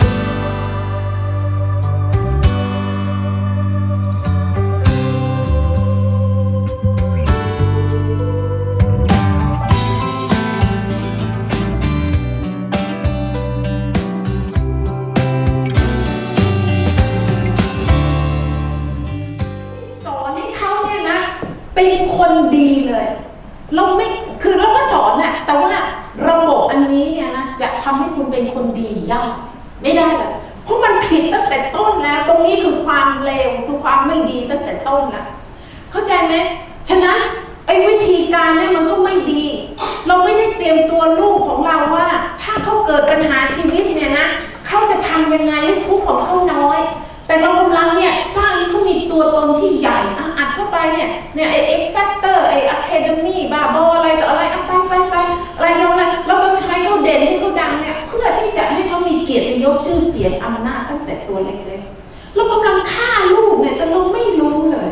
ส ตัวตนที่ใหญ่อะอัดเข้าไปเนี่ยเนี่ยไอ้ X Factor ไออะคาเดมี่บ้าบออะไรต่ออะไรอะไปไปไปอะไรเราอะไรแล้วก็ใครเขาเด่นให้เขาดังเนี่ยเพื่อที่จะให้เขามีเกียรติยศชื่อเสียงอำนาจตั้งแต่ตัวเล็กๆเรากำลังฆ่าลูกเนี่ยแต่เราไม่รู้เลย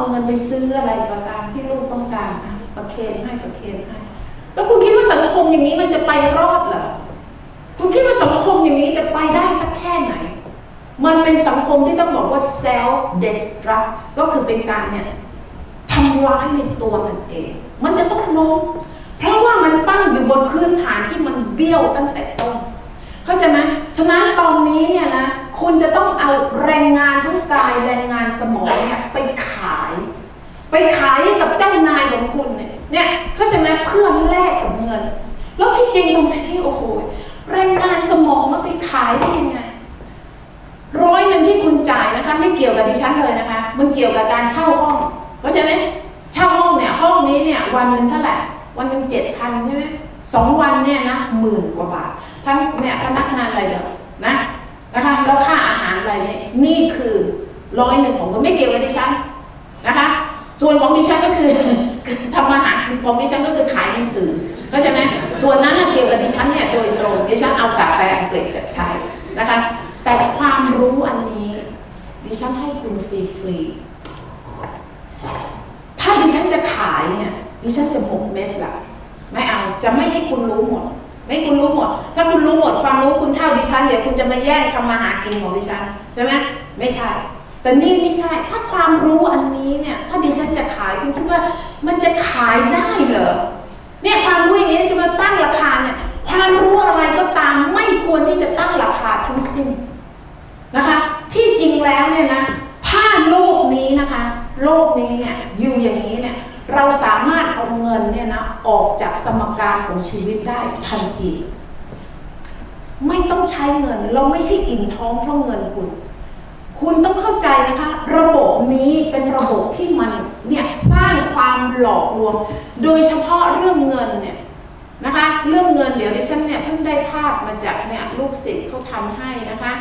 เอาเงินไปซื้ออะไรก็ตามที่ลูกต้องการประเคนให้ประเคนให้ แล้วคุณคิดว่าสังคมอย่างนี้มันจะไปรอดเหรอคุณคิดว่าสังคมอย่างนี้จะไปได้สักแค่ไหน มันเป็นสังคมที่ต้องบอกว่า self destruct ก็คือเป็นการเนี่ยทำร้ายในตัวมันเอง มันจะต้องล้มเพราะว่ามันตั้งอยู่บนพื้นฐานที่มันเบี้ยวตั้งแต่ต้นเข้าใจไหมฉะนั้นตอนนี้เนี่ยนะคุณจะต้องเอาแรงงานทั้งกายแรงงานสมองเนี่ยไปขาย ไปขายให้กับเจ้านายของคุณเนี่ยเนี่ยเข้าใจไหมเพื่อแลกกับเงิน แล้วที่จริงตรงนี้โอ้โหแรงงานสมองมาไปขายได้ยังไงร้อยหนึ่งที่คุณจ่ายนะคะ ไม่เกี่ยวกับดิฉันเลยนะคะ มันเกี่ยวกับการเช่าห้องเข้าใจไหมเช่าห้องเนี่ยห้องนี้เนี่ยวันหนึ่งเท่าไหร่วันหนึ่งเจ็ดพันใช่ไหมสองวันเนี่ยนะหมื่นกว่าบาททั้งเนี่ยพนักงานอะไรเดี๋ยวนะนะคะแล้วค่าอาหารอะไรเนี่ยนี่คือร้อยหนึ่งของคุณไม่เกี่ยวกับดิฉัน ส่วนของดิฉันก็คือทำอาหารของดิฉันก็คือขายหนังสือเข้าใจไหมส่วนนั้นเกี่ยวกับดิฉันเนี่ยโดยตรงดิฉันเอากลับไปอังกฤษใช้นะคะ แต่ความรู้อันนี้ ดิฉันให้คุณฟรีๆถ้าดิฉันจะขายเนี่ยดิฉันจะหมกเม็ดละไม่เอาจะไม่ให้คุณรู้หมด ไม่ให้คุณรู้หมด ถ้าคุณรู้หมดความรู้คุณเท่าดิฉันเดี๋ยวคุณจะมาแย่งทำมาหากินของดิฉันใช่ไหมไม่ใช่ แต่นี่ไม่ใช่ ถ้าความรู้อันนี้เนี่ย ถ้าดิฉันจะขายคุณคิดว่ามันจะขายได้เหรอ เนี่ยความรู้อย่างนี้จะมาตั้งราคาเนี่ย ความรู้อะไรก็ตามไม่ควรที่จะตั้งราคาทั้งสิ้นนะคะ ที่จริงแล้วเนี่ยนะ ถ้าโลกนี้นะคะ โลกนี้เนี่ยอยู่อย่างนี้เนี่ย เราสามารถเอาเงินเนี่ยนะออกจากสมการของชีวิตได้ทันที ไม่ต้องใช้เงิน เราไม่ใช่อิ่มท้องเพราะเงินคุณ คุณต้องเข้าใจนะคะ ระบบนี้เป็นระบบที่มันเนี่ยสร้างความหลอกลวง โดยเฉพาะเรื่องเงินเนี่ยนะคะเรื่องเงินเดี๋ยวดิฉันเนี่ยเพิ่งได้ภาพมาจากเนี่ยลูกศิษย์เขาทำให้นะคะ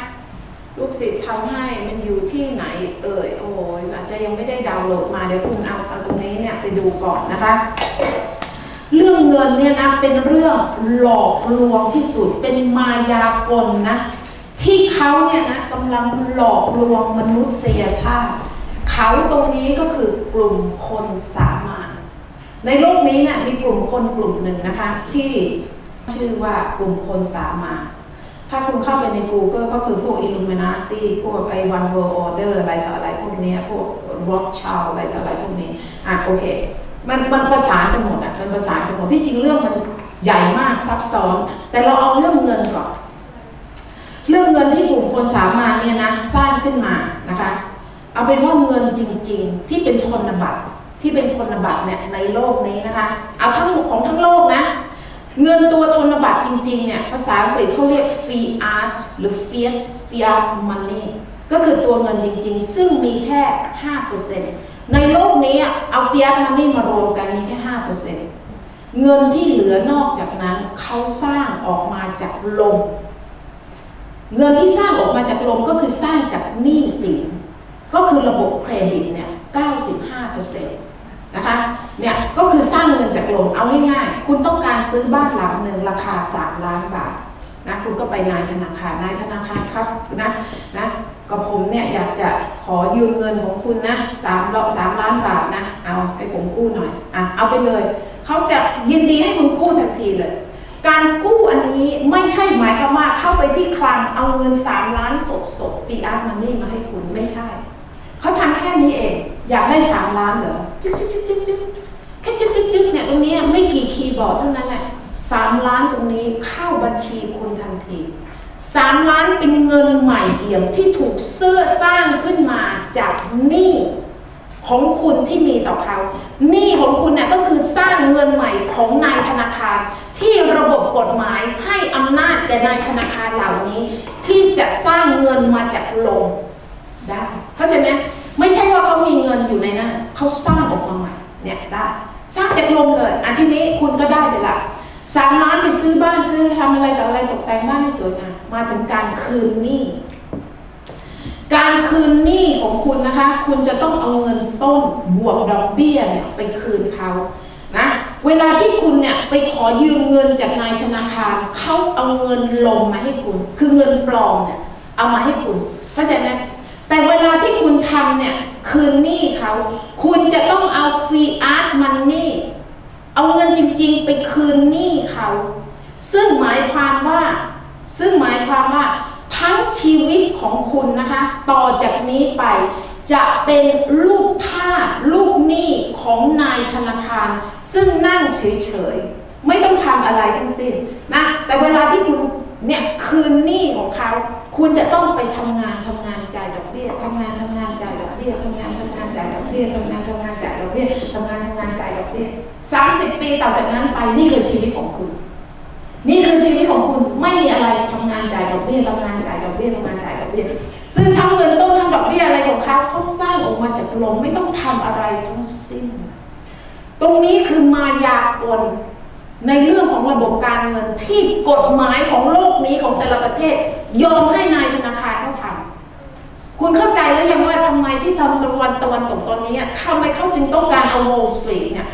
ลูกศิษย์ทำให้มันอยู่ที่ไหนเอ่ยโอ้ยอาจจะยังไม่ได้ดาวน์โหลดมาเดี๋ยวคุณเอาเอาตรงนี้เนี่ยไปดูก่อนนะคะ เรื่องเงินเนี่ยนะเป็นเรื่องหลอกลวงที่สุดเป็นมายากลนะ ที่เขาเนี่ยนะกำลังหลอกลวงมนุษยชาติ เขาตรงนี้ก็คือกลุ่มคนสามัญในโลกนี้เนี่ยมีกลุ่มคนกลุ่มหนึ่งนะคะที่ชื่อว่ากลุ่มคนสามัญถ้าคุณเข้าไปใน Google ก็คือพวก Illuminati พวกไอ้ One World Order อะไรต่ออะไรพวกนี้พวก Rothschild อะไรต่ออะไรพวกนี้อะโอเค มันมันประสานกันหมดอะมันประสานกันหมดที่จริงเรื่องมันใหญ่มากซับซ้อน แต่เราเอาเรื่องเงินก่อน เรื่องเงินที่กลุ่มคนสามัญเนี่ยนะสร้างขึ้นมานะคะ เอาเป็นว่าเงินจริง ๆ ที่เป็นธนบัตรที่เป็นธนบัตรเนี่ยในโลกนี้นะคะ เอาทั้งหมดของทั้งโลกนะ เงินตัวธนบัตรจริงๆเนี่ยภาษาอังกฤษเขาเรียก fiat หรือ fiat fiat money ก็คือตัวเงินจริงๆ ซึ่งมีแค่ 5%ในโลกนี้เอา fiat money มารวมกันมีแค่ 5%เงินที่เหลือนอกจากนั้นเขาสร้างออกมาจากลม เงินที่สร้างออกมาจากลมก็คือสร้างจากหนี้สินก็คือระบบเครดิตเนี่ย95%นะคะเนี่ยก็คือสร้างเงินจากลมเอาง่ายๆ คุณต้องการซื้อบ้านหลังหนึ่งราคา 3 ล้านบาทนะคุณก็ไปนายธนาคารนายธนาคารครับนะนะก็ผมเนี่ยอยากจะขอยืมเงินของคุณนะสามสามล้านบาทนะเอาให้ผมกู้หน่อยอะเอาไปเลย เขาจะยินดีให้คุณกู้ทันทีเลย การกู้อันนี้ไม่ใช่หมายความว่าเข้าไปที่คลังเอาเงิน3ล้านสดสดฟีอาร์มันนี่มาให้คุณไม่ใช่ เขาทำแค่นี้เอง อยากได้3ล้านเหรอจึ๊กจึ๊กจึ๊กจึ๊กจึ๊กแค่จึ๊กจึ๊กจึ๊กเนี่ยตรงนี้ไม่กี่คีย์บอร์ดเท่านั้นแหละสามล้านตรงนี้เข้าบัญชีคุณทันทีสามล้านเป็นเงินใหม่เอี่ยมที่ถูกเสื้อสร้างขึ้นมาจากหนี้ของคุณที่มีต่อเขาหนี้ของคุณเนี่ยก็คือสร้างเงินใหม่ของนายธนาคาร ที่ระบบกฎหมายให้อำนาจแก่นายธนาคารเหล่านี้ ที่จะสร้างเงินมาจากลมได้เข้าใจไหมไม่ใช่ว่าเขามีเงินอยู่ในนั้นเขาสร้างออกมาใหม่เนี่ยได้สร้างจากลมเลยอันที่นี้คุณก็ได้ไปละสามล้านไปซื้อบ้านซื้อทำอะไรต่ออะไรตกแต่งบ้านให้สวยงามมาถึงการคืนหนี้การคืนหนี้ของคุณนะคะ คุณจะต้องเอาเงินต้นบวกดอกเบี้ยเนี่ยไปคืนเขานะ เวลาที่คุณเนี่ยไปขอยืมเงินจากนายธนาคารเขาเอาเงินลมมาให้คุณ คือเงินปลอมเนี่ยเอามาให้คุณเข้าใจไหมแต่เวลาที่คุณทำเนี่ยคืนหนี้เขาคุณจะต้องเอาฟรีอาร์ตมันนี่เอาเงินจริง ๆ ไปคืนหนี้เขา ซึ่งหมายความว่า ซึ่งหมายความว่าทั้งชีวิตของคุณนะคะ ต่อจากนี้ไป จะเป็นลูกท่าลูกหนี้ของนายธนาคาร ซึ่งนั่งเฉยๆ ไม่ต้องทำอะไรทั้งสิ้นนะแต่เวลาที่คุณเนี่ยคืนหนี้ของเขา คุณจะต้องไปทำงานทำงานจ่ายดอกเบี้ยทำงานทำงานจ่ายดอกเบี้ยทำงานทำงานจ่ายดอกเบี้ยทำงานทำงานจ่ายดอกเบี้ยทำงานทำงานจ่ายดอกเบี้ยสามสิบปีต่อจากนั้นไปนี่คือชีวิตของคุณ อกมาจากลมไม่ต้องทำอะไรทั้งสิ้น ตรงนี้คือมายากลในเรื่องของระบบการเงินที่กฎหมายของโลกนี้ของแต่ละประเทศ ยอมให้นายธนาคารเขาทำคุณเข้าใจแล้วยังว่าทำไมที่ทำตะวันตะวันตกตอนนี้ทำไมเขาจึงต้องการเอา Wall Street เนี่ย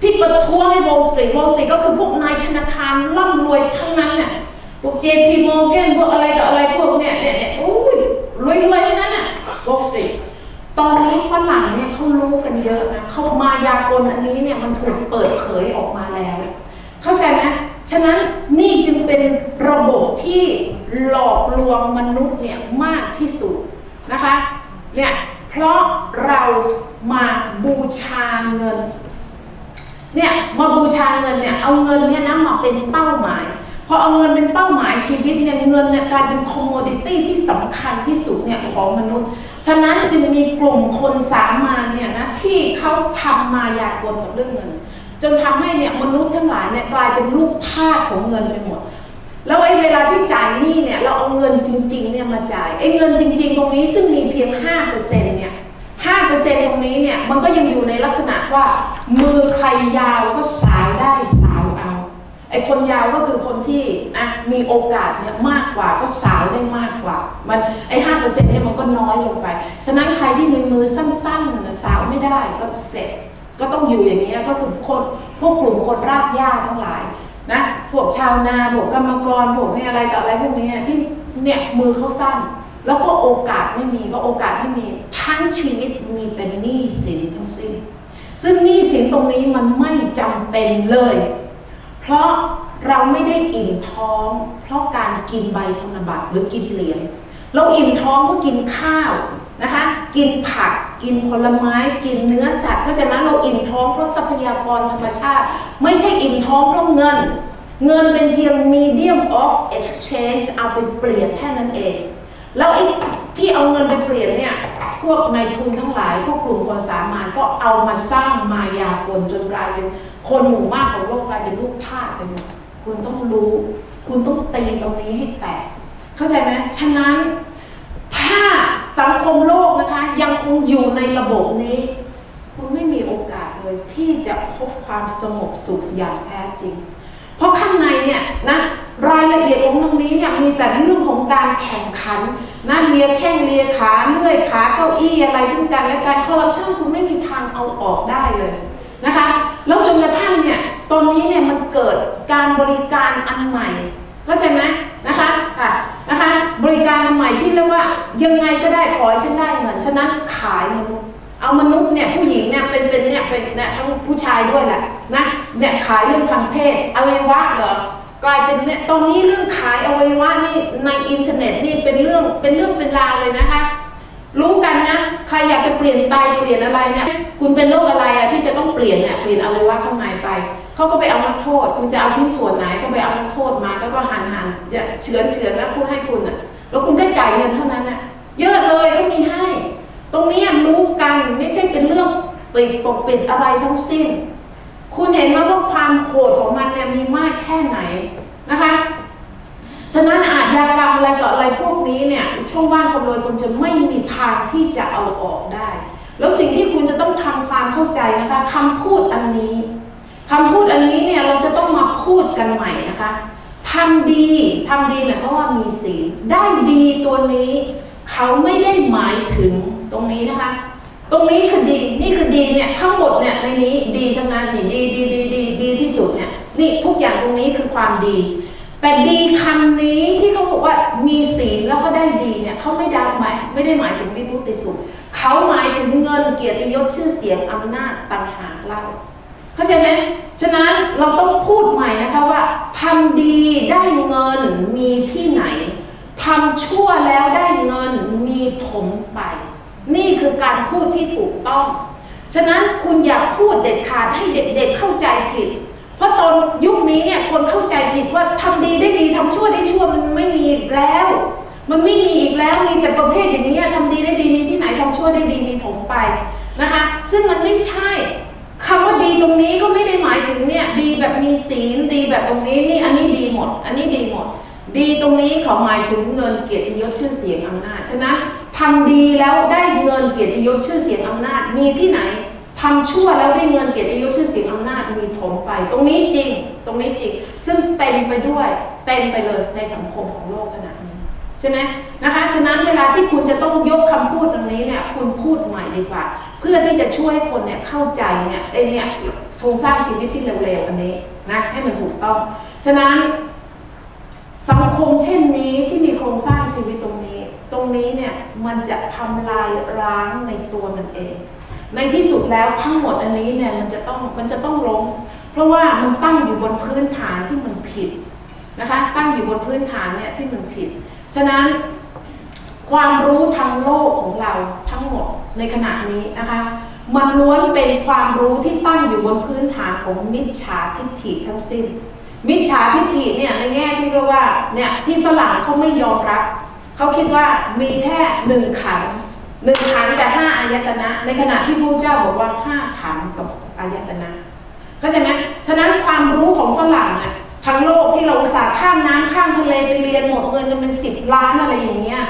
พี่ประท้วงให้ Wall Street Wall Street ก็คือพวกนายธนาคารร่ำรวยทั้งนั้นเนี่ยพวก JP Morgan พวกอะไรต่ออะไรพวกเนี่ยเนี่ยเนี่ยโอ้ยรวยรวยนั่นน่ะ ตอนนี้ฝรั่งเนี่ยเขารู้กันเยอะนะเขามายากลอันนี้เนี่ยมันถูกเปิดเผยออกมาแล้ว เข้าใจไหมฉะนั้นนี่จึงเป็นระบบที่หลอกลวงมนุษย์เนี่ยมากที่สุดนะคะเนี่ยเพราะเรามาบูชาเงินเนี่ยมาบูชาเงินเนี่ยเอาเงินเนี่ยนะมาเป็นเป้าหมายพอเอาเงินเป็นเป้าหมายชีวิตเนี่ยเงินเนี่ยกลายเป็นคอมมดิตี้ที่สำคัญที่สุดเนี่ยของมนุษย์ ฉะนั้นจึงมีกลุ่มคนสามาเนี่ยนะที่เขาทำมายากลกับเรื่องเงิน จนทำให้เนี่ยมนุษย์ทั้งหลายเนี่ยกลายเป็นลูกทาสของเงินไปหมด แล้วไอ้เวลาที่จ่ายหนี้เนี่ยเราเอาเงินจริงๆเนี่ยมาจ่ายไอ้เงินจริง ๆ ตรงนี้ซึ่งมีเพียง 5%เนี่ย5%ตรงนี้เนี่ยมันก็ยังอยู่ในลักษณะว่า มือใครยาวก็สาวได้ ไอ้คนยาวก็คือคนที่นะมีโอกาสเนี่ยมากกว่าก็สาวได้มากกว่า มันไอ้ห้าเปอร์เซ็นต์เนี่ยมันก็น้อยลงไป ฉะนั้นใครที่มีมือสั้นๆ สาวไม่ได้ก็เสร็จ ก็ต้องอยู่อย่างนี้ก็คือคนพวกกลุ่มคนรากหญ้าทั้งหลายนะพวกชาวนาพวกกรรมกรพวกนี่อะไรต่ออะไรพวกนี้ที่เนี่ยมือเขาสั้น แล้วก็โอกาสไม่มีก็โอกาสไม่มีทั้งชีวิตมีแต่หนี้สินทั้งสิ้นซึ่งหนี้สินตรงนี้มันไม่จำเป็นเลย เพราะเราไม่ได้อิ่มท้อง เพราะการกินใบธนบัตรหรือกินเหรียญเราอิ่มท้องเพราะกินข้าวนะคะ กินผักกินผลไม้กินเนื้อสัตว์เพราะฉะนั้นเราอิ่มท้องเพราะทรัพยากรธรรมชาติ ไม่ใช่อิ่มท้องเพราะเงิน เงินเป็นเพียง medium of exchange เอาไปเปลี่ยนแค่นั้นเอง แล้วไอ้ที่เอาเงินไปเปลี่ยนเนี่ยพวกนายทุนทั้งหลาย พวกกลุ่มคนสามานก็เอามาสร้างมายากลจนกลายเป็น คนหมู่มากของโลกกลายเป็นลูกทาสไปหมดคุณต้องรู้ คุณต้องตีตรงนี้ให้แตก เข้าใจไหมฉะนั้น ถ้าสังคมโลกนะคะ ยังคงอยู่ในระบบนี้ คุณไม่มีโอกาสเลยที่จะพบความสงบสุขอย่างแท้จริง เพราะข้างในเนี่ยนะรายละเอียดองตรงนี้เนี่ยมีแต่เรื่องของการแข่งขันนะเลียแข้งเลียขาเลื่อยขาเก้าอี้อะไรซึ่งกันและกันคอร์รัปชันคุณไม่มีทางเอาออกได้เลย นะคะแล้วจนกระทั่งเนี่ยตอนนี้เนี่ยมันเกิดการบริการอันใหม่เข้าใจไหมนะคะค่ะนะคะบริการอันใหม่ที่เรียกว่ายังไงก็ได้ขอให้ฉันได้เงินฉะนั้นขายมนุษย์เอามนุษย์เนี่ยผู้หญิงเนี่ยเป็นเป็นเนี่ยเป็นเนี่ยทั้งผู้ชายด้วยแหละนะเนี่ยขายเรื่องทางเพศอวัยวะเหรอกลายเป็นเนี่ยตอนนี้เรื่องขายอวัยวะนี่ในอินเทอร์เน็ตนี่เป็นเรื่องเป็นเรื่องเป็นราวเลยนะคะ รู้กันนะ ใครอยากจะเปลี่ยนไตเปลี่ยนอะไรเนี่ย คุณเป็นโรคอะไรอะที่จะต้องเปลี่ยนเนี่ยเปลี่ยนอวัยวะข้างในไป เขาก็ไปเอามาโทษ คุณจะเอาชิ้นส่วนไหนก็ไปเอามาโทษมาก็ก็หันหันเฉือนเฉือนแล้วพูดให้คุณอะแล้วคุณก็จ่ายเงินเท่านั้นอะเยอะเลยก็มีให้ ตรงนี้รู้กันไม่ใช่เป็นเรื่องปิดปกปิดอะไรทั้งสิ้น คุณเห็นไหมว่าความโหดของมันเนี่ยมีมากแค่ไหนนะคะ ฉะนั้นอาชญากรรมอะไรต่ออะไรพวกนี้เนี่ยช่วงบ้านคนรวยคุณจะไม่มีทางที่จะเอาออกได้ แล้วสิ่งที่คุณจะต้องทำความเข้าใจนะคะคำพูดอันนี้คำพูดอันนี้เนี่ยเราจะต้องมาพูดกันใหม่นะคะทำดีทำดีเนี่ยเพราะว่ามีศีลได้ดีตัวนี้ เขาไม่ได้หมายถึงตรงนี้นะคะ ตรงนี้คือดีนี่คือดีเนี่ยทั้งหมดเนี่ยในนี้ดีทั้งนั้นนี่ดีดีดีดีดีที่สุดเนี่ยนี่ทุกอย่างตรงนี้คือความดี แต่ดีคำนี้ที่เขาบอกว่ามีศีลแล้วก็ได้ดีเนี่ยเขาไม่ได้หมายไม่ได้หมายถึงวิมุตติสุขเขาหมายถึงเงินเกียรติยศชื่อเสียงอำนาจต่างหากเล่าเข้าใจไหมฉะนั้นเราต้องพูดใหม่นะคะว่าทำดีได้เงินมีที่ไหนทำชั่วแล้วได้เงินมีถมไป นี่คือการพูดที่ถูกต้อง ฉะนั้นคุณอย่าพูดเด็ดขาดให้เด็กๆเเข้าใจผิด เพราะตอนยุคนี้เนี่ยคนเข้าใจผิดว่าทำดีได้ดีทำชั่วได้ชั่วมันไม่มีอีกแล้ว มันไม่มีอีกแล้วมีแต่ประเภทอย่างนี้ทำดีได้ดีมีที่ไหนทำชั่วได้ดีมีถมไปนะคะ ซึ่งมันไม่ใช่คำว่าดีตรงนี้ก็ไม่ได้หมายถึงเนี่ยดีแบบมีศีลดีแบบตรงนี้นี่อันนี้ดีหมด อันนี้ดีหมด ดีตรงนี้เขาหมายถึงเงินเกียรติยศชื่อเสียงอำนาจฉะนั้นทำดีแล้วได้เงินเกียรติยศชื่อเสียงอำนาจมีที่ไหน ทำชั่วแล้วได้เงินเกียรติยศชื่อเสียงอำนาจมีถมไป ตรงนี้จริง ตรงนี้จริง ซึ่งเต็มไปด้วย เต็มไปเลยในสังคมของโลกขณะนี้ใช่ไหมนะคะ ฉะนั้นเวลาที่คุณจะต้องยกคำพูดตรงนี้เนี่ย คุณพูดใหม่ดีกว่า เพื่อที่จะช่วยคนเนี่ยเข้าใจเนี่ยไอเนี่ยโครงสร้างชีวิตที่เร็วๆอันนี้นะให้มันถูกต้อง ฉะนั้นสังคมเช่นนี้ที่มีโครงสร้างชีวิตตรงนี้ ตรงนี้เนี่ยมันจะทำลายร้างในตัวมันเอง ในที่สุดแล้วทั้งหมดอันนี้เนี่ยมันจะต้องมันจะต้องล้มเพราะว่ามันตั้งอยู่บนพื้นฐานที่มันผิดนะคะตั้งอยู่บนพื้นฐานเนี่ยที่มันผิด ฉะนั้นความรู้ทางโลกของเราทั้งหมดในขณะนี้นะคะมันล้วนเป็นความรู้ที่ตั้งอยู่บนพื้นฐานของมิจฉาทิฏฐิทั้งสิ้น มิจฉาทิฏฐิเนี่ยในแง่ที่เรียกว่าเนี่ยที่ฝรั่งเขาไม่ยอมรับเขาคิดว่ามีแค่หนึ่งขัน หนึ่งขันกับห้าอายตนะ ในขณะที่พระเจ้าบอกว่าห้าขันกับอายตนะเข้าใจไหมฉะนั้นความรู้ของฝรั่งเนี่ยทั้งโลกที่เราอุตส่าห์ข้ามน้ำข้ามทะเลไปเรียนหมดเงินกันเป็นสิบล้านอะไรอย่างเงี้ย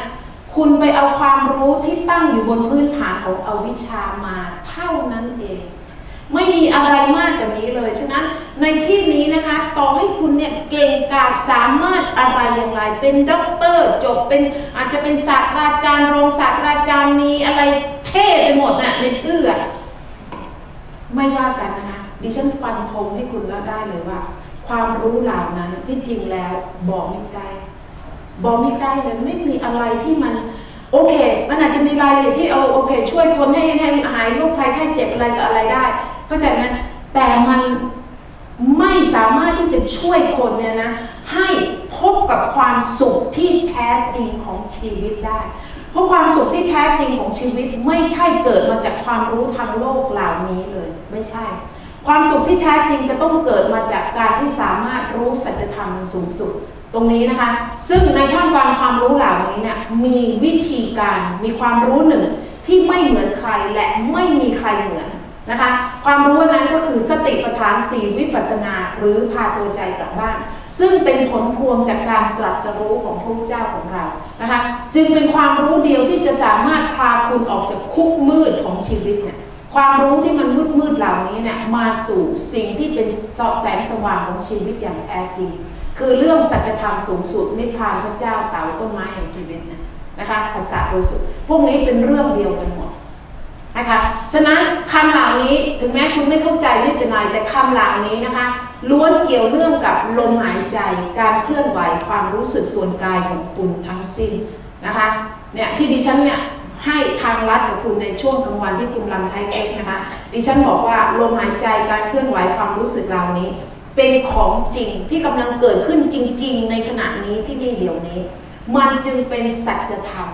คุณไปเอาความรู้ที่ตั้งอยู่บนพื้นฐานของอวิชชามาเท่านั้นเอง ไม่มีอะไรมากกว่านี้เลย ฉะนั้นในที่นี้นะคะ ต่อให้คุณเนี่ยเก่งกาจสามารถอะไรอย่างไร เป็นด็อกเตอร์จบเป็นอาจจะเป็นศาสตราจารย์ รองศาสตราจารย์มีอะไรเท่ไปหมดน่ะในชื่ออะไม่ว่ากันนะคะดิฉันฟันธงให้คุณแล้วได้เลยว่า ความรู้เหล่านั้นที่จริงแล้วบอกไม่ใกล้บอกไม่ใกล้เลยไม่มีอะไรที่มันโอเค มันอาจจะมีรายละเอียดที่เอาโอเค ช่วยคนให้ให้หายโรคภัยไข้เจ็บอะไรต่ออะไรได้ เข้าใจไหมแต่มันไม่สามารถที่จะช่วยคนเนี่ยนะให้พบกับความสุขที่แท้จริงของชีวิตได้ เพราะความสุขที่แท้จริงของชีวิตไม่ใช่เกิดมาจากความรู้ทางโลกเหล่านี้เลยไม่ใช่ ความสุขที่แท้จริงจะต้องเกิดมาจากการที่สามารถรู้สัจธรรมสูงสุดตรงนี้นะคะ ซึ่งในท่ามกลางความรู้เหล่านี้เนี่ยมีวิธีการมีความรู้หนึ่งที่ไม่เหมือนใครและไม่มีใครเหมือน นะคะความรู้นั้นก็คือสติปัฏฐานสี่วิปัสนา หรือพาตัวใจกลับบ้าน ซึ่งเป็นผลพวงจากการตรัสรู้ของพระเจ้าของเรานะคะจึงเป็นความรู้เดียวที่จะสามารถพาคุณออกจากคุกมืดของชีวิตเนี่ยความรู้ที่มันมืดมืดเหล่านี้เนี่ยมาสู่สิ่งที่เป็นแสงสว่างของชีวิตอย่างแท้จริง คือเรื่องสัจธรรมสูงสุดนิพพานพระเจ้าเต่าต้นไม้แห่งชีวิตนะนะคะภาษาบริสุทธิ์พวกนี้เป็นเรื่องเดียวกันหมด นะคะฉะนั้นคำเหล่านี้ถึงแม้คุณไม่เข้าใจไม่เป็นไรแต่คำเหล่านี้นะคะล้วนเกี่ยวเนื่องกับลมหายใจการเคลื่อนไหวความรู้สึกส่วนกายของคุณทั้งสิ้นนะคะเนี่ยที่ดิฉันเนี่ยให้ทางลัดกับคุณในช่วงกลางวันที่คุณรำไทยเอ็กนะคะ ดิฉันบอกว่าลมหายใจการเคลื่อนไหวความรู้สึกเหล่านี้ เป็นของจริงที่กำลังเกิดขึ้นจริง ๆ ในขณะนี้ที่นี่เดี๋ยวนี้ มันจึงเป็นสัจธรรม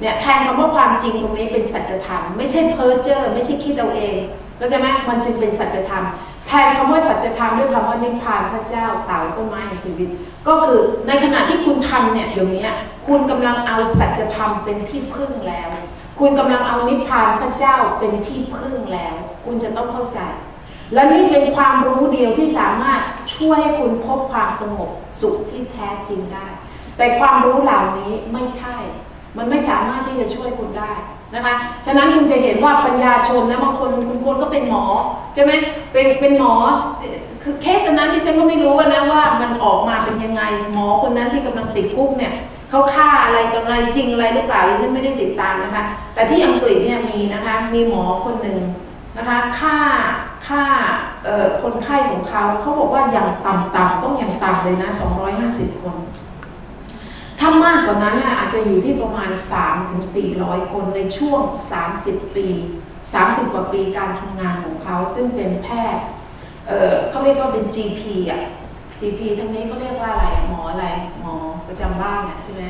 เนี่ยแทนคำว่าความจริงตรงนี้เป็นสัจธรรม ไม่ใช่เพ้อเจ้อไม่ใช่คิดเอาเองก็ใช่ไหมมันจึงเป็นสัจธรรม แทนคำว่าสัจธรรมด้วยคำว่านิพพานพระเจ้าเต่าต้นไม้แห่งชีวิต ก็คือในขณะที่คุณทำเนี่ยเดี๋ยวนี้คุณกำลังเอาสัจธรรมเป็นที่พึ่งแล้ว คุณกำลังเอานิพพานพระเจ้าเป็นที่พึ่งแล้ว คุณจะต้องเข้าใจ และนี่เป็นความรู้เดียวที่สามารถช่วยให้คุณพบความสงบสุขที่แท้จริงได้ แต่ความรู้เหล่านี้ไม่ใช่ มันไม่สามารถที่จะช่วยคุณได้นะคะ ฉะนั้นคุณจะเห็นว่าปัญญาชนนะบางคนคุณคนก็เป็นหมอใช่ไหมเป็นเป็นหมอคือเคสนั้นที่ฉันก็ไม่รู้นะว่ามันออกมาเป็นยังไงหมอคนนั้นที่กำลังติดคุกเนี่ยเขาฆ่าอะไรกำไรจริงอะไรหรือเปล่าฉันไม่ได้ติดตามนะคะ แต่ที่อังกฤษเนี่ยมีนะคะมีหมอคนหนึ่งนะคะฆ่าฆ่าคนไข้ของเขาเขาบอกว่าอย่างต่ำๆต้องอย่างต่ำเลยนะ 250 คน ถ้ามากกว่านั้นอาจจะอยู่ที่ประมาณ 3-400 คนในช่วง 30 ปี 30 กว่าปีการทำงานของเขา ซึ่งเป็นแพทย์เเขาเรียกว่าเป็น GP อะ GP ทั้งนี้เขาเรียกว่าอะไรหมออะไรหมอประจำบ้านเนี่ยใช่ไหม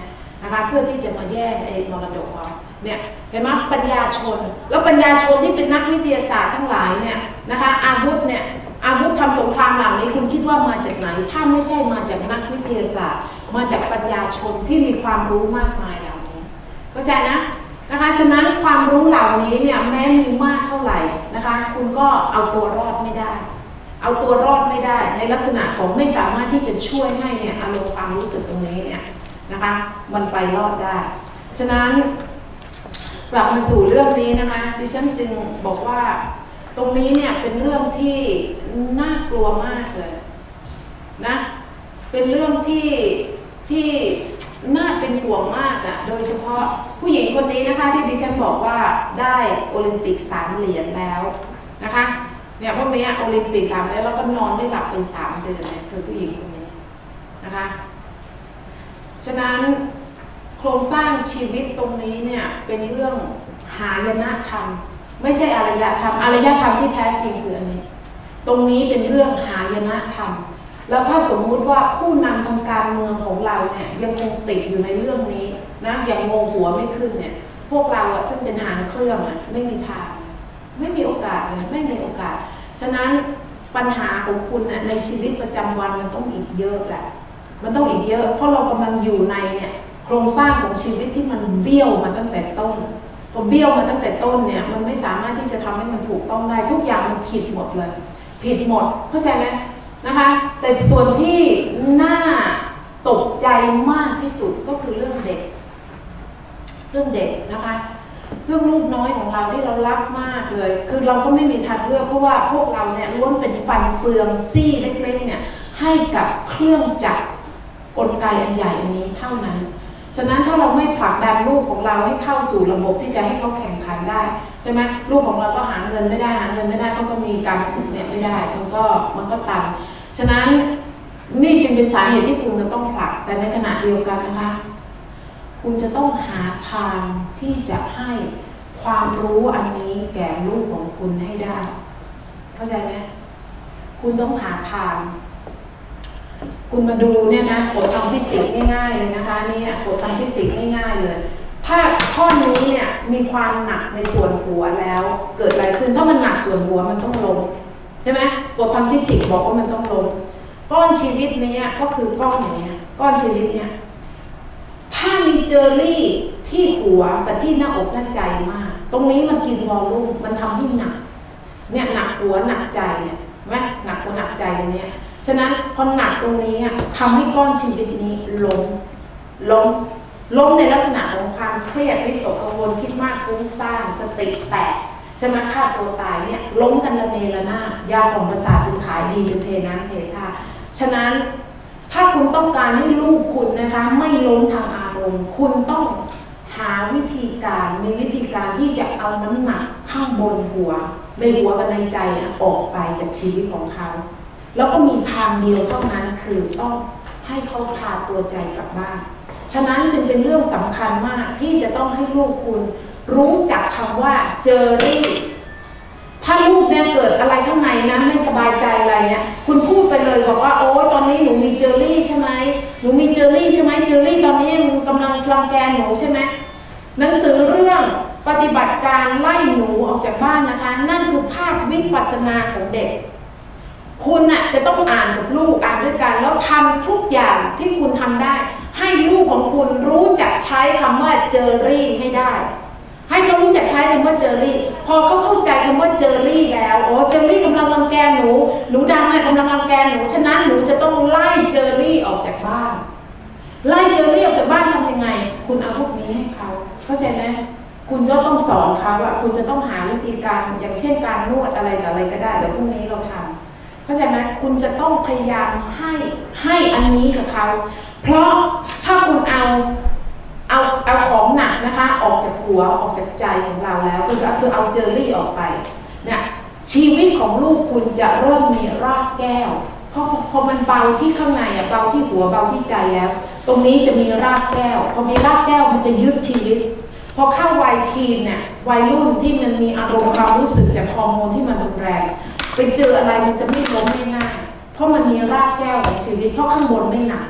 นะคะเพื่อที่จะมาแยกไอ้มรดกเราเนี่ยเห็นไหมปัญญาชน แล้วปัญญาชนที่เป็นนักวิทยาศาสตร์ทั้งหลายเนี่ยนะคะอาวุธเนี่ย อาวุธทำสงครามเหล่านี้คุณคิดว่ามาจากไหน ถ้าไม่ใช่มาจากนักวิทยาศาสตร์ มาจากปัญญาชนที่มีความรู้มากมายเหล่านี้เข้าใจนะนะคะฉะนั้นความรู้เหล่านี้เนี่ยแม้มีมากเท่าไหร่นะคะคุณก็เอาตัวรอดไม่ได้ เอาตัวรอดไม่ได้ ในลักษณะของไม่สามารถที่จะช่วยให้เนี่ยอารมณ์ความรู้สึกตรงนี้เนี่ยนะคะมันไปรอดได้ ฉะนั้นกลับมาสู่เรื่องนี้นะคะดิฉันจึงบอกว่า ตรงนี้เนี่ยเป็นเรื่องที่น่ากลัวมากเลยนะเป็นเรื่องที่ที่น่าเป็นห่วงมากอะโดยเฉพาะผู้หญิงคนนี้นะคะที่ดิฉันบอกว่าได้โอลิมปิกสามเหรียญแล้วนะคะเนี่ยพวกนี้โอลิมปิกสามแล้วแล้วก็นอนไม่หลับเป็นสามเดือนเนี่ยคือผู้หญิงคนนี้นะคะฉะนั้นโครงสร้างชีวิตตรงนี้เนี่ยเป็นเรื่องหายนะธรรม ไม่ใช่อารยธรรมอารยธรรมที่แท้จริงคืออันนี้ตรงนี้เป็นเรื่องหายนะธรรมแล้วถ้าสมมุติว่าผู้นำทางการเมืองของเราเนี่ยยังคงติดอยู่ในเรื่องนี้นะยังงงหัวไม่ขึ้นเนี่ยพวกเราอะซึ่งเป็นหางเครื่องอะไม่มีทาง ไม่มีโอกาสเลยไม่มีโอกาส ฉะนั้นปัญหาของคุณนะในชีวิตประจำวันมันต้องอีกเยอะแหละมันต้องอีกเยอะ เพราะเรากำลังอยู่ในเนี่ยโครงสร้างของชีวิตที่มันเบี้ยวมาตั้งแต่ต้น พอเบี้ยวมาตั้งแต่ต้นเนี่ยมันไม่สามารถที่จะทำให้มันถูกต้องได้ทุกอย่างมันผิดหมดเลย ผิดหมดเข้าใจไหมนะคะ แต่ส่วนที่น่าตกใจมากที่สุดก็คือเรื่องเด็ก เรื่องเด็กนะคะ เรื่องลูกน้อยของเราที่เรารักมากเลย คือเราก็ไม่มีทางเลือกเพราะว่าพวกเราเนี่ยล้วนเป็นฟันเฟืองซี่เล็กๆเนี่ยให้กับเครื่องจักรกลไกอันใหญ่อันนี้เท่านั้น ฉะนั้นถ้าเราไม่ผลักดันลูกของเราให้เข้าสู่ระบบที่จะให้เขาแข่งขันได้ใช่ไหมลูกของเราก็หาเงินไม่ได้หาเงินไม่ได้เขาก็มีการสุขเนี่ยไม่ได้มันก็มันก็ตันฉะนั้นนี่จึงเป็นสาเหตุที่คุณจะต้องผลักแต่ในขณะเดียวกันนะคะ คุณจะต้องหาทางที่จะให้ความรู้อันนี้แก่ลูกของคุณให้ได้ เข้าใจไหมคุณต้องหาทาง คุณมาดูเนี่ยนะโขทางฟิสิกส์ง่ายๆเลยนะคะเนี่ยโขทางฟิสิกส์ง่ายๆเลยถ้าข้อนี้เนี่ยมีความหนักในส่วนหัวแล้วเกิดอะไรขึ้นถ้ามันหนักส่วนหัวมันต้องลงใช่ไหมกฎทางฟิสิกส์บอกว่ามันต้องลงก้อนชีวิตนี้ก็คือก้อนอย่างเงี้ยก้อนชีวิตเนี่ยถ้ามีเจอรี่ที่หัวกับที่หน้าอกหน้าใจมาก ตรงนี้มันกินวอลลุ่มมันทำให้หนักเนี่ยหนักหัวหนักใจเนี่ยไหมหนักหัวหนักใจตรงนี้ ฉะนั้นพอหนักตรงนี้ทำให้ก้อนชีวิตนี้ล้มล้มล้มในลักษณะของความเครียดวิตกกังวลคิดมากฟุ้งซ่านสติแตกจะมาฆ่าตัวตายเนี่ยล้มกันระเนระนาดยาของประสาทจึงขายดีเป็นเทน้ำเทท่าฉะนั้นถ้าคุณต้องการให้ลูกคุณนะคะไม่ล้มทางอารมณ์คุณต้องหาวิธีการมีวิธีการที่จะเอาน้ำหนักข้างบนหัว ในหัวกับในใจออกไปจากชีวิตของเขา แล้วก็มีทางเดียวเท่านั้นคือต้องให้เขาพาตัวใจกลับบ้าน ฉะนั้นจึงเป็นเรื่องสำคัญมากที่จะต้องให้ลูกคุณ รู้จักคำว่าเจอรี่ถ้าลูกเนี่ยเกิดอะไรข้างในนะไม่สบายใจอะไรเนี่ยคุณพูดไปเลยบอกว่าโอ้ตอนนี้หนูมีเจอรี่ใช่ไหมหนูมีเจอรี่ใช่ไหมเจอรี่ตอนนี้มันกำลังรังแกหนูใช่ไหมหนังสือเรื่องปฏิบัติการไล่หนูออกจากบ้านนะคะ นั่นคือภาพวิปัสสนาของเด็ก คุณน่ะจะต้องอ่านกับลูกอ่านด้วยกัน แล้วทำทุกอย่างที่คุณทำได้ ให้ลูกของคุณรู้จักใช้คำว่าเจอรี่ให้ได้ ให้เขารู้จักใช้คำว่าเจอรี่ พอเขาเข้าใจคำว่าเจอรี่แล้วโอ้เจอรี่กำลังรังแกหนูหนูดำเนี่ยกำลังรังแกหนูฉะนั้นหนูจะต้องไล่เจอรี่ออกจากบ้านไล่เจอรี่ออกจากบ้านทำยังไง คุณเอาพวกนี้ให้เขาเข้าใจไหมคุณจะต้องสอนเขาอะคุณจะต้องหาวิธีการอย่างเช่นการนวดอะไรแต่อะไรก็ได้เดี๋ยวพรุ่งนี้เราทำ เข้าใจไหมคุณจะต้องพยายามให้ให้อันนี้กับเขา เพราะถ้าคุณเอาเอาเอาของหนักนะคะ ออกจากหัวออกจากใจของเราแล้วคือคือเอาเจอรี่ออกไปเนี่ยชีวิตของลูกคุณจะเริ่มมีรากแก้วเพราะพอมันเบาที่ข้างในอะเบาที่หัวเบาที่ใจแล้ว ตรงนี้จะมีรากแก้ว พอมีรากแก้วมันจะยึดชีวิต พอเข้าวัยทีนเนี่ยวัยรุ่นที่มันมีอารมณ์ความรู้สึกจากฮอร์โมนที่มันรุนแรง ไปเจออะไรมันจะไม่ล้มง่ายๆเพราะมันมีรากแก้วของชีวิตเพราะข้างบนไม่หนัก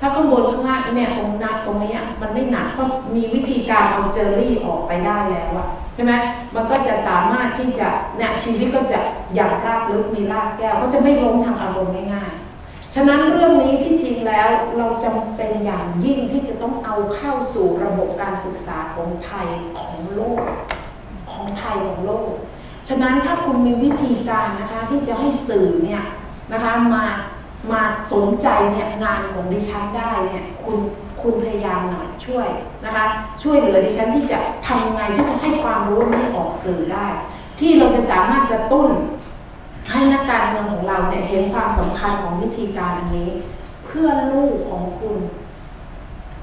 ถ้าข้างบนข้างล่างเนี่ยตรงนักตรงนี้มันไม่หนักเพราะมีวิธีการเอาเจอรี่ออกไปได้แล้วอะใช่ไหมมันก็จะสามารถที่จะเนี่ยชีวิตก็จะอย่างรากลึกมีรากแก้วก็จะไม่ล้มทางอารมณ์ง่ายๆฉะนั้นเรื่องนี้ที่จริงแล้วเราจำเป็นอย่างยิ่งที่จะต้องเอาเข้าสู่ระบบการศึกษาของไทยของโลก ของไทยของโลก ฉะนั้นถ้าคุณมีวิธีการนะคะที่จะให้สื่อเนี่ยนะคะมามาสนใจเนี่ยงานของดิฉันได้เนี่ยคุณคุณพยายามหน่อยช่วยนะคะ ช่วยเหลือดิฉันที่จะทำยังไงที่จะให้ความรู้นี้ออกสื่อได้ ที่เราจะสามารถกระตุ้นให้นักการเมืองของเราเนี่ยเห็นความสำคัญของวิธีการอันนี้ เพื่อลูกของคุณ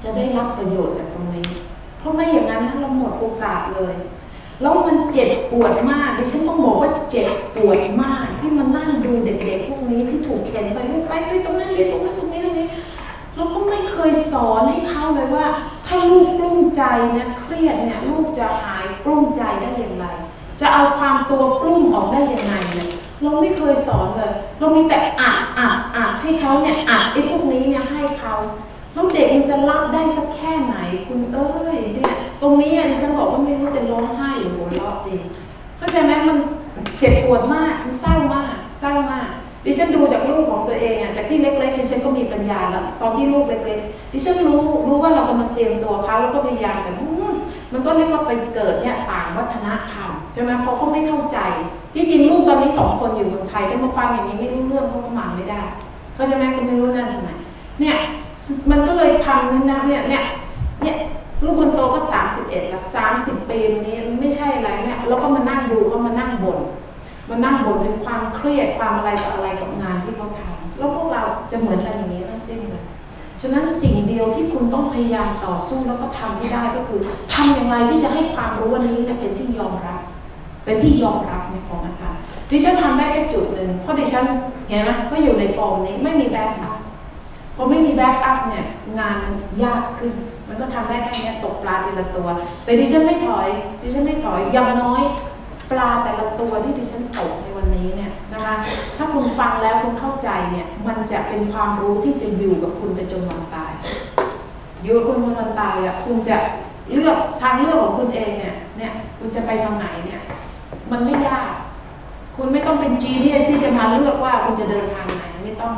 จะได้รับประโยชน์จากตรงนี้ เพราะไม่อย่างนั้นเราหมดโอกาสเลย แล้วมันเจ็บปวดมากดิฉันต้องบอกว่าเจ็บปวดมาก ที่มานั่งดูเด็กๆพวกนี้ที่ถูกเข็นไปไม่ไปไปตรงนั้นเรียนตรงนั้นตรงนี้ตรงนี้เราก็ไม่เคยสอนให้เขาเลยว่า ถ้าลูกกลุ้มใจนี่ยเครียดเนี่ยลูกจะหายกลุ้มใจได้อย่างไร จะเอาความตัวกลุ้มออกได้ยังไงเนี่ยเราไม่เคยสอนเลย เรามีแต่อัดอัดอัดให้เขาเนี่ยอัดไอ้พวกนี้เนี่ยให้เขาแล้วเด็กมันจะรับได้สักแค่ไหนคุณเอ้ยเนี่ยตรงนี้ดิฉันบอกว่าไม่รู้จะร้องไห้หรือหัวเราะดีเข้าใจไหมมัน ปวดมากมันเศร้ามากเศร้ามากดิฉันดูจากลูกของตัวเองอะจากที่เล็กๆดิฉันก็มีปัญญาแล้วตอนที่ลูกเล็กๆดิฉันรู้รู้ว่าเรากำลังเตรียมตัวเขาแล้วก็พยายามแต่มันก็เรียกว่าไปเกิดเนี่ยต่างวัฒนธรรมใช่ไหมเพราะเขาไม่เข้าใจ ที่จริงลูกตอนนี้สองคนอยู่เมืองไทยแต่มาฟังอย่างนี้ไม่รู้เรื่องเขาก็มาไม่ได้เข้าใจไหมคุณไม่รู้นั่นทำไมเนี่ยมันก็เลยทำนั่นนะเนี่ยเนี่ยเนี่ยลูกคนโตก็ 31ละ30 ปีนี้ไม่ใช่อะไรเนี่ยแล้วก็มานั่งดูเขามานั่งบ่น มานั่งบ่นถึงความเครียดความอะไรต่ออะไรกับงานที่เขาทำแล้วพวกเราจะเหมือนกันอย่างนี้ทั้งสิ้นเลยฉะนั้นสิ่งเดียวที่คุณต้องพยายามต่อสู้แล้วก็ทำให้ได้ก็คือทำอย่างไรที่จะให้ความรู้วันนี้เนี่ยเป็นที่ยอมรับ เป็นที่ยอมรับในของอาจารดิฉันทำได้แค่จุดหนึ่งเพราะดิฉันเห็นไหมก็อยู่ในฟอร์มนี้ไม่มีแบ็กอัพพอไม่มีแบ็กอัพเนี่ยงานมันยากขึ้น มันก็ทำได้แค่นี้ตกปลาทีละตัว แต่ดิฉันไม่ถอยดิฉันไม่ถอยอย่างน้อย ปลาแต่ละตัวที่ดิฉันตกในวันนี้เนี่ยนะคะถ้าคุณฟังแล้วคุณเข้าใจเนี่ยมันจะเป็นความรู้ที่จะอยู่กับคุณไปจนวันตาย อยู่กับคุณจนวันตายอะคุณจะเลือกทางเลือกของคุณเองเนี่ยเนี่ยคุณจะไปทางไหนเนี่ยมันไม่ยาก คุณไม่ต้องเป็นจีเนียสที่จะมาเลือกว่าคุณจะเดินทางไหนไม่ต้อง